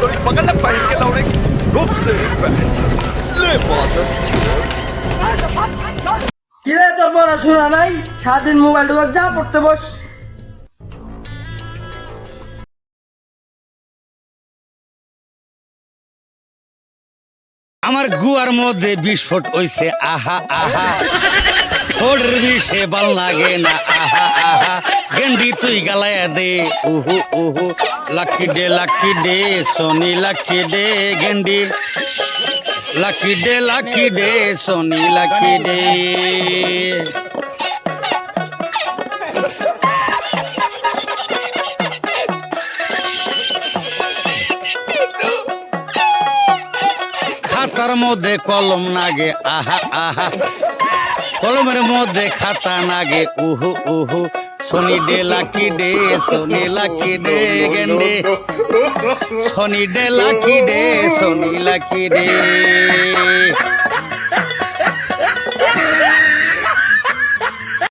Sorry पकड़ पहन के लौड़े रुक ले আমার গুয়ার মধ্যে বিস্ফোট হইছে আহা আহা। ফোর বিষে বাল লাগে না গেন্ডি তুই গালায়া দে, উহু উহু। Lucky day lucky day sunny lucky day গেন্ডি lucky day lucky day sunny lucky day খাতার মধ্যে কলম নাগে, আহা আহা। কলমের মধ্যে খাতা নাগে, উহু উহু। Sunny day, lucky day, sunny lucky day, গেন্ডে। Sunny day, lucky day, sunny lucky day.